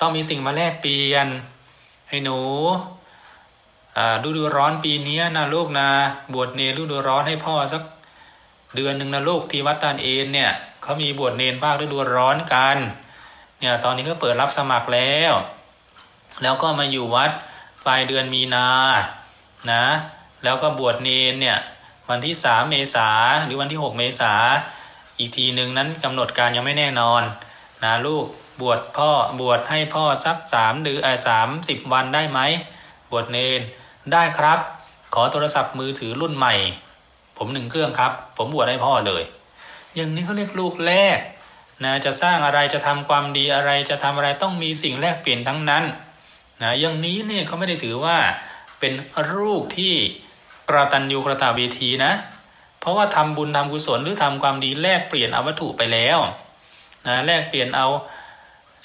ต้องมีสิ่งมาแลกเปลี่ยนให้หนูฤดูร้อนปีนี้นะลูกนะบวชเนรฤดูร้อนให้พ่อสักเดือนหนึ่งนะลูกที่วัดตานเอนเนี่ยเขามีบวชเนรภาคฤดูร้อนกันเนี่ยตอนนี้ก็เปิดรับสมัครแล้ว แล้วก็มาอยู่วัดปลายเดือนมีนานะ แล้วก็บวชเนรเนี่ยวันที่สามเมษาหรือวันที่หกเมษาอีกทีหนึ่งนั้นกำหนดการยังไม่แน่นอนนะลูก บวชพ่อบวชให้พ่อสักสามหรือสามสิบวันได้ไหมบวชเนรได้ครับ ขอโทรศัพท์มือถือรุ่นใหม่ ผมหนึ่งเครื่องครับ ผมบวชให้พ่อเลย อย่างนี้เขาเรียกลูกแรกนะจะสร้างอะไรจะทำความดีอะไรจะทำอะไรต้องมีสิ่งแลกเปลี่ยนทั้งนั้นนะอย่างนี้เนี่ยเขาไม่ได้ถือว่าเป็นลูกที่กระตันยูกระตาเวทีนะ เพราะว่าทำบุญทำกุศลหรือทำความดีแลกเปลี่ยนเอาวัตถุไปแล้วนะแลกเปลี่ยนเอา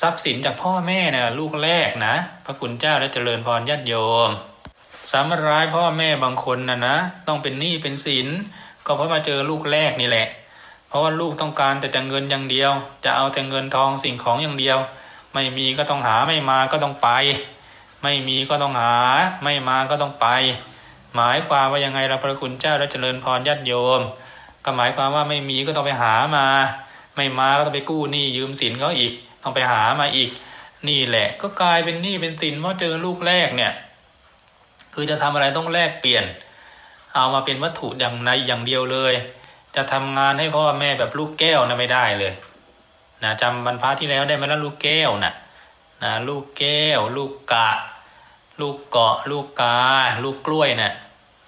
ทรัพย์สินจากพ่อแม่นะลูกแรกนะ พระคุณเจ้าและเจริญพรญาติโยมสามร้ายพ่อแม่บางคนนะนะต้องเป็นหนี้เป็นสินก็เพราะมาเจอลูกแรกนี่แหละ เพราะว่าลูกต้องการแต่จะเงินอย่างเดียว จะเอาแต่เงินทองสิ่งของอย่างเดียว ไม่มีก็ต้องหาไม่มาก็ต้องไป ไม่มีก็ต้องหา ไม่มาก็ต้องไป หมายความว่ายังไงเราพระคุณเจ้าและเจริญพรญาติโยม ก็หมายความว่าไม่มีก็ต้องไปหามา ไม่มาก็ต้องไปกู้หนี้ยืมสินเขาอีก ต้องไปหามาอีก นี่แหละ ก็กลายเป็นหนี้เป็นสินเพราะเจอลูกแรกเนี่ย คือจะทำอะไรต้องแลกเปลี่ยน เอามาเป็นวัตถุอย่างในอย่างเดียวเลย จะทำงานให้พ่อแม่แบบลูกแก้วนะไม่ได้เลยนะจำบรรพาที่แล้วได้ไหมล่ะลูกแก้วนะนะลูกแก้ว ลูกกะ ลูกเกาะ ลูกกา ลูกกล้วยนะ่ะ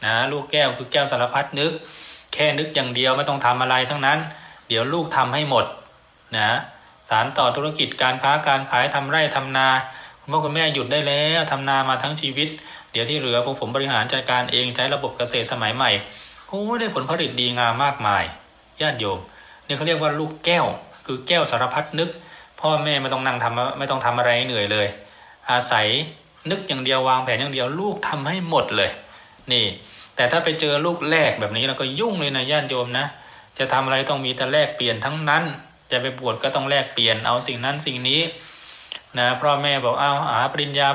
นะลูกแก้วคือแก้วสารพัดนึก แค่นึกอย่างเดียวไม่ต้องทำอะไรทั้งนั้น เดี๋ยวลูกทำให้หมดนะ สารต่อธุรกิจการค้าการขายทำไร่ทำนา คุณพ่อคุณแม่หยุดได้แล้วทำนามาทั้งชีวิต เดี๋ยวที่เหลือพวกผมบริหารจัดการเองใช้ระบบเกษตรสมัยใหม่โอ้ได้ผลผลิตดีงามมากมายญาติโยมนี่เขาเรียกว่าลูกแก้ว คือแก้วสารพัดนึก พ่อแม่ไม่ต้องนั่งทำไม่ต้องทำอะไรให้เหนื่อยเลย อาศัยนึกอย่างเดียววางแผนอย่างเดียวลูกทำให้หมดเลย นี่ แต่ถ้าไปเจอลูกแรกแบบนี้เราก็ยุ่งเลยนะญาติโยมนะจะทำอะไรต้องมีแต่แลกเปลี่ยนทั้งนั้น จะไปบวชก็ต้องแลกเปลี่ยนเอาสิ่งนั้นสิ่งนี้นะพ่อแม่บอกเอาหาปริญญา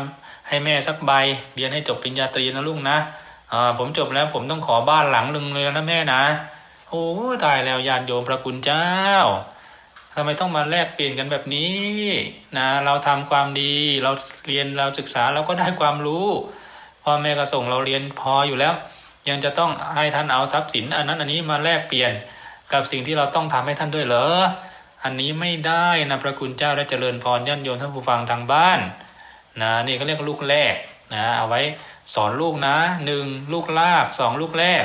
ให้แม่สักใบเรียนให้จบปริญญาตรีนะลูกนะอ่าผมจบแล้วผมต้องขอบ้านหลังหนึ่งเลยนะแม่นะโอ้ตายแล้วญาติโยมพระคุณเจ้าทำไมต้องมาแลกเปลี่ยนกันแบบนี้นะเราทำความดีเราเรียนเราศึกษาเราก็ได้ความรู้พ่อแม่ก็ส่งเราเรียนพออยู่แล้ว ยังจะต้องให้ท่านเอาทรัพย์สินอันนั้นอันนี้มาแลกเปลี่ยนกับสิ่งที่เราต้องทำให้ท่านด้วยเหรอ อันนี้ไม่ได้นะพระคุณเจ้าและเจริญพรญาติโยมท่านผู้ฟังทางบ้านนะนี่เขาเรียกลูกแรกนะเอาไว้สอนลูกนะหนึ่งลูกลากสองลูกแรก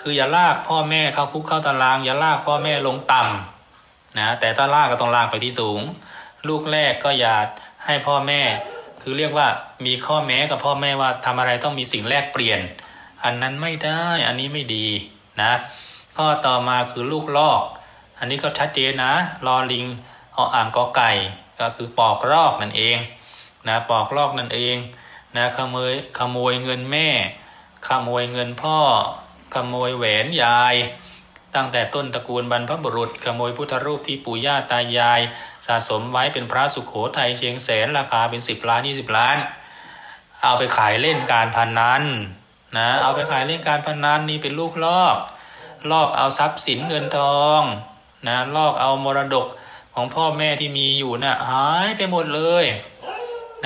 คืออย่าลากพ่อแม่เข้าคุกเข้าตาราง อย่าลากพ่อแม่ลงต่ำนะแต่ถ้าลากก็ต้องลากไปที่สูง ลูกแรกก็อย่าให้พ่อแม่ คือเรียกว่ามีข้อแม้กับพ่อแม่ว่าทำอะไรต้องมีสิ่งแลกเปลี่ยน อันนั้นไม่ได้อันนี้ไม่ดีนะข้อต่อมาคือลูกลอก อันนี้ก็ชัดเจนนะรอลิงออ่างกอไก่ ก็คือปอกลอกนั่นเองนะปอกลอกนั่นเองนะขโมยขโมยเงินแม่ ขโมยเงินพ่อ ขโมยแหวนยาย ตั้งแต่ต้นตระกูลบรรพบุรุษ ขโมยพุทธรูปที่ปู่ย่าตายาย สะสมไว้เป็นพระสุขโขทัยเชียงแสนราคาเป็นสิบล้านยี่สิบล้าน เอาไปขายเล่นการพนนันนะเอาไปขายเล่นการพนนันนี่เป็นลูกลอกลอกเอาทรัพย์สินเงินทอง นะลอกเอามรดกของพ่อแม่ที่มีอยู่นะ่ะหายไปหมดเลย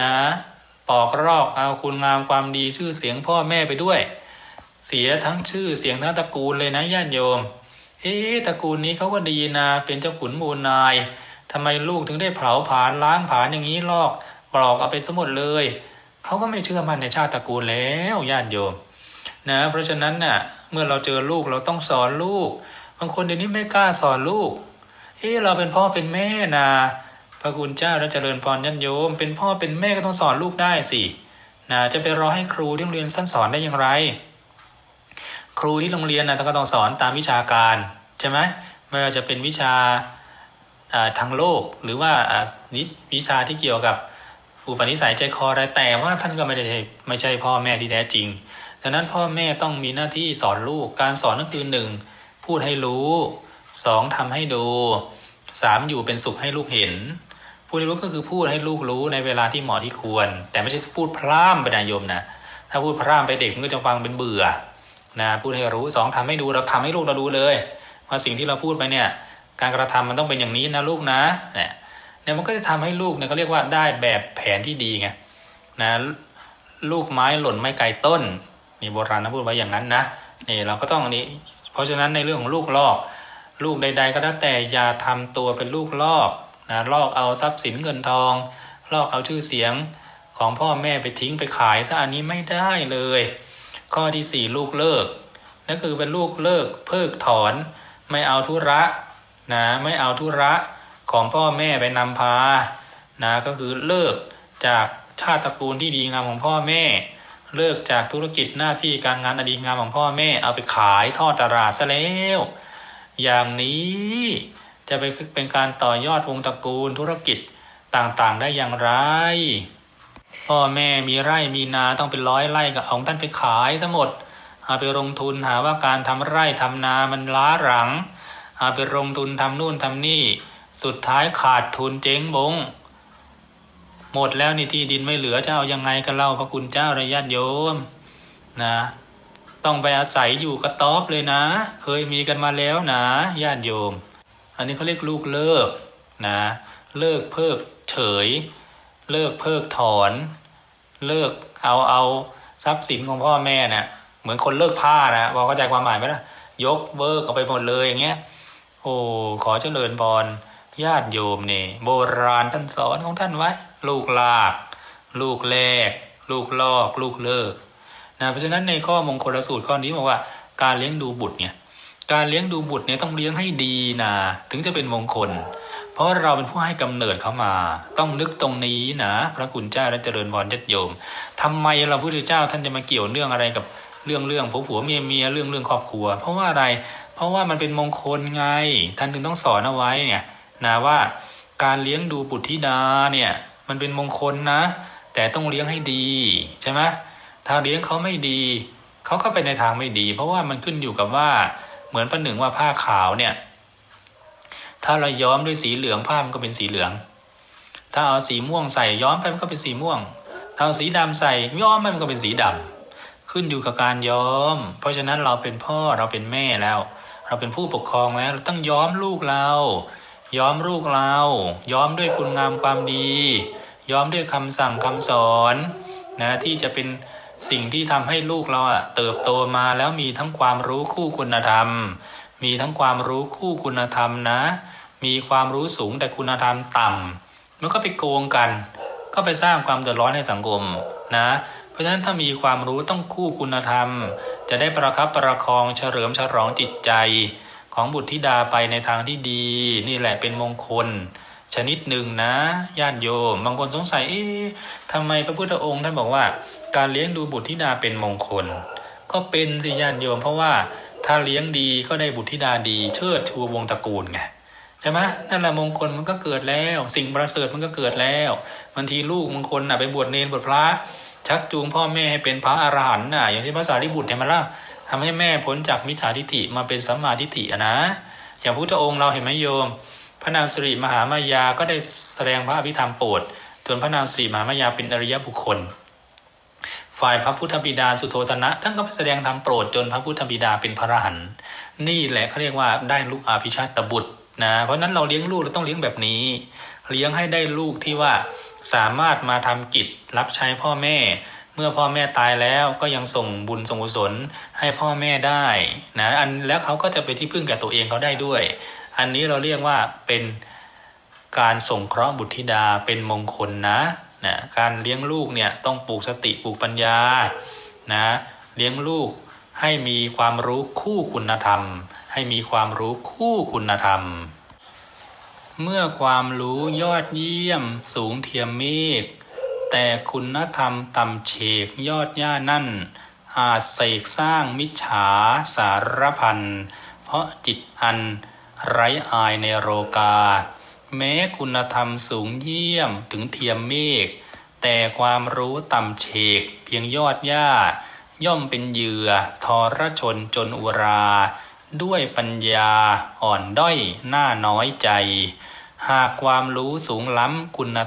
นะปอกรอกเอาคุณงามความดีชื่อเสียงพ่อแม่ไปด้วย เสียทั้งชื่อเสียงทั้งตระกูลเลยนะญาติโยม เอ๊ะตระกูลนี้เขาก็ดีนะเป็นเจ้าขุนมูลนายทำไมลูกถึงได้เผาผลาญล้างผลาญอย่างนี้ลอกปลอกเอาไปสมดเลยเขาก็ไม่เชื่อมั่นในชาติตระกูลแล้วญาติโยมนะเพราะฉะนั้นน่ะเมื่อเราเจอลูกเราต้องสอนลูกางคนเดี๋ยวนี้ไม่กล้าสอนลูกเฮ้เราเป็นพ่อเป็นแม่นะพระคุณเจ้าและเจริญพรยันโยม เป็นพ่อเป็นแม่ก็ต้องสอนลูกได้สินะจะไปรอให้ครูที่โรงเรียนสั้นสอนได้อย่างไร ครูที่โรงเรียนนะก็ต้องสอนตามวิชาการใช่ไหมไม่ว่าจะเป็นวิชาทางโลกหรือว่านิวิชาที่เกี่ยวกับอุปนิสัยใจคออะไรแต่ว่าท่านก็ไม่ได้ไม่ใช่พ่อแม่ที่แท้จริงดังนั้นพ่อแม่ต้องมีหน้าที่สอนลูกการสอนก็คือหนึ่ง พูดให้รู้สองทำให้ดูสามอยู่เป็นสุขให้ลูกเห็น พูดให้รู้ก็คือพูดให้ลูกรู้ในเวลาที่เหมาะที่ควร แต่ไม่ใช่พูดพร่ำไปนายโยมนะถ้าพูดพร่ำไปเด็กมันก็จะฟังเป็นเบื่อนะพูดให้รู้สองทำให้ดูเราทำให้ลูกเราดูเลยว่าสิ่งที่เราพูดไปเนี่ย การกระทำมันต้องเป็นอย่างนี้นะลูกนะเนี่ยเนี่ยมันก็จะทำให้ลูกเนี่ยเขาเรียกว่าได้แบบแผนที่ดีไงนะลูกไม้หล่นไม่ไกลต้นนี่โบราณนะพูดไว้อย่างนั้นนะนี่เราก็ต้องอันนี้ เพราะฉะนั้นในเรื่องของลูกลอก ลูกใด ๆ ก็แล้วแต่อย่าทำตัวเป็นลูกลอกนะลอกเอาทรัพย์สินเงินทอง ลอกเอาชื่อเสียงของพ่อแม่ไปทิ้งไปขายซะอันนี้ไม่ได้เลย ข้อที่สี่ลูกเลิกนั่นคือเป็นลูกเลิกเพิกถอน ไม่เอาธุระนะไม่เอาธุระของพ่อแม่ไปนำพานะก็คือเลิกจากชาติตระกูลที่ดีงามของพ่อแม่ เลิกจากธุรกิจหน้าที่การงานอดีงามของพ่อแม่เอาไปขายทอดตลาดซะแล้ว อย่างนี้จะไปเป็นการต่อยอดวงตระกูลธุรกิจต่างๆ ได้อย่างไร พ่อแม่มีไร่มีนาต้องเป็นร้อยไร่กับของท่านไปขายซะหมดเอาไปลงทุนหาว่าการทำไร่ทำนามันล้าหลังเอาไปลงทุนทำนู่นทำนี่ สุดท้ายขาดทุนเจ๊งบง หมดแล้วนี่ที่ดินไม่เหลือจะเอายังไงกันเล่าพระคุณเจ้าระยะโยมนะ ต้องไปอาศัยอยู่กระต๊อบเลยนะ เคยมีกันมาแล้วนะญาติโยม อันนี้เขาเรียกลูกเลิกนะ เลิกเพิกเฉย เลิกเพิกถอน เลิกเอาเอาทรัพย์สินของพ่อแม่เนะ่ยเหมือนคนเลิกผ้านะพอเข้าใจความหมายไหมล่ะยกเบิกเอาไปหมดเลยอย่างเงี้ย โอ้ขอเจริญพรญาติโยมนี่ โบราณท่านสอนของท่านไว้ ลูกลาก ลูกแลกลูกลอก ลูกเลิกนะเพราะฉะนั้นในข้อมงคลสูตรข้อนี้บอกว่าการเลี้ยงดูบุตรเนี่ยการเลี้ยงดูบุตรเนี่ยต้องเลี้ยงให้ดีนะถึงจะเป็นมงคล เพราะเราเป็นผู้ให้กำเนิดเขามา ต้องนึกตรงนี้นะพระคุณเจ้าและเจริญพรญาติโยมทำไมเราพระพุทธเจ้าท่านจะมาเกี่ยวเรื่องอะไรกับเรื่องเรื่องผัวผัวเมียเมียเรื่องเรื่องครอบครัว เพราะว่าอะไรเพราะว่ามันเป็นมงคลไงท่านถึงต้องสอนเอาไว้เนี่ยนะว่าการเลี้ยงดูบุตรธิดาเนี่ย มันเป็นมงคลนะ แต่ต้องเลี้ยงให้ดีใช่ไหมถ้าเลี้ยงเขาไม่ดี เขาก็ไปในทางไม่ดี เพราะว่ามันขึ้นอยู่กับว่าเหมือนประหนึ่งว่าผ้าขาวเนี่ย ถ้าเราย้อมด้วยสีเหลืองผ้ามันก็เป็นสีเหลือง ถ้าเอาสีม่วงใส่ย้อมไปมันก็เป็นสีม่วง ถ้าเอาสีดำใส่ย้อมไปมันก็เป็นสีดำขึ้นอยู่กับการย้อม เพราะฉะนั้นเราเป็นพ่อเราเป็นแม่แล้ว เราเป็นผู้ปกครองแล้ว เราต้องย้อมลูกเรา ย้อมลูกเรา ย้อมด้วยคุณงามความดี ย้อมด้วยคำสั่งคำสอนนะที่จะเป็นสิ่งที่ทำให้ลูกเราอะเติบโตมาแล้วมีทั้งความรู้คู่คุณธรรม มีทั้งความรู้คู่คุณธรรมนะ มีความรู้สูงแต่คุณธรรมต่ำมันก็ไปโกงกัน ก็ไปสร้างความเดือดร้อนให้สังคมนะ เพราะฉะนั้นถ้ามีความรู้ต้องคู่คุณธรรม จะได้ประคับประคองเฉลิมฉลองจิตใจ ของบุตรธิดาไปในทางที่ดี นี่แหละเป็นมงคล ชนิดหนึ่งนะญาติโยม บางคนสงสัยเอ๊ะทำไมพระพุทธองค์ท่านบอกว่า การเลี้ยงดูบุตรธิดาเป็นมงคล ก็เป็นสิญาติโยม เพราะว่าถ้าเลี้ยงดีก็ได้บุตรธิดาดี เชิดชูวงศ์ตระกูลไงใช่ไหมนั่นแหละมงคลมันก็เกิดแล้ว สิ่งประเสริฐมันก็เกิดแล้วบางทีลูกบางคนน่ะไปบวชเนรบวชพระ ชักจูงพ่อแม่ให้เป็นพระอรหันต์น่ะอย่างที่พระสารีบุตรเห็นไหมล่ะ ทำให้แม่พ้นจากมิจฉาทิฏฐิมาเป็นสัมมาทิฏฐิอะนะ อย่างพุทธองค์เราเห็นไหมโยม พระนางสิริมหามายาก็ได้แสดงพระอภิธรรมโปรดจนพระนางสิริมหามายาเป็นอริยบุคคล ฝ่ายพระพุทธบิดาสุโธทนะท่านก็ไปแสดงธรรมโปรดจนพระพุทธบิดาเป็นพระอรหันต์นี่แหละเขาเรียกว่าได้ลูกอาภิชาตบุตรนะเพราะฉะนั้นเราเลี้ยงลูกเราต้องเลี้ยงแบบนี้ เลี้ยงให้ได้ลูกที่ว่าสามารถมาทำกิจรับใช้พ่อแม่ เมื่อพ่อแม่ตายแล้วก็ยังส่งบุญส่งกุศลให้พ่อแม่ได้นะอันแล้วเขาก็จะเป็นที่พึ่งแก่ตัวเองเขาได้ด้วย อันนี้เราเรียกว่าเป็นการส่งเคราะห์บุตรธิดาเป็นมงคลนะนะการเลี้ยงลูกเนี่ยต้องปลูกสติปลูกปัญญานะเลี้ยงลูกให้มีความรู้คู่คุณธรรม ให้มีความรู้คู่คุณธรรม เมื่อความรู้ยอดเยี่ยมสูงเทียมเมฆ แต่คุณธรรมต่ำเฉกยอดย่านั่น อาจเสกสร้างมิจฉาสารพัน เพราะจิตอันไร้อายในโรกา แม้คุณธรรมสูงเยี่ยมถึงเทียมเมฆ แต่ความรู้ต่ำเฉกเพียงยอดหญ้าย่อมเป็นเหยื่อทรชนจนอุรา ด้วยปัญญาอ่อนด้อยหน้าน้อยใจ หากความรู้สูงล้ำคุณ